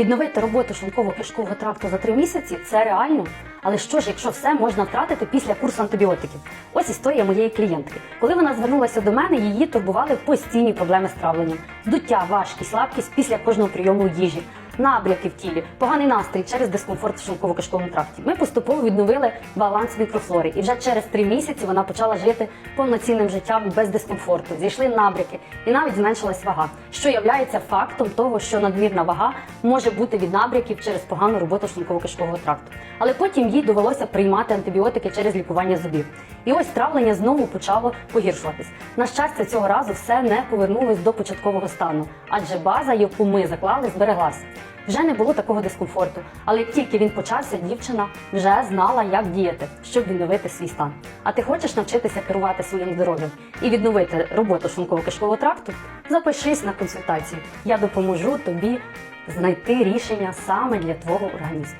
Відновити роботу шлунково-кишкового тракту за три місяці це реально. Але що ж, якщо все можна втратити після курсу антибіотиків? Ось історія моєї клієнтки. Коли вона звернулася до мене, її турбували постійні проблеми з травленням, здуття, важкість, слабкість після кожного прийому їжі. Набряки в тілі, поганий настрій через дискомфорт в шлунково-кишковому тракті. Ми поступово відновили баланс мікрофлори, і вже через три місяці вона почала жити повноцінним життям без дискомфорту. Зійшли набряки, і навіть зменшилась вага, що є фактом того, що надмірна вага може бути від набряків через погану роботу шлунково-кишкового тракту. Але потім їй довелося приймати антибіотики через лікування зубів. І ось травлення знову почало погіршуватись. На щастя, цього разу все не повернулось до початкового стану, адже база, яку ми заклали, збереглася. Вже не було такого дискомфорту, але як тільки він почався, дівчина вже знала, як діяти, щоб відновити свій стан. А ти хочеш навчитися керувати своїм здоров'ям і відновити роботу шлунково-кишкового тракту? Запишись на консультацію. Я допоможу тобі знайти рішення саме для твого організму.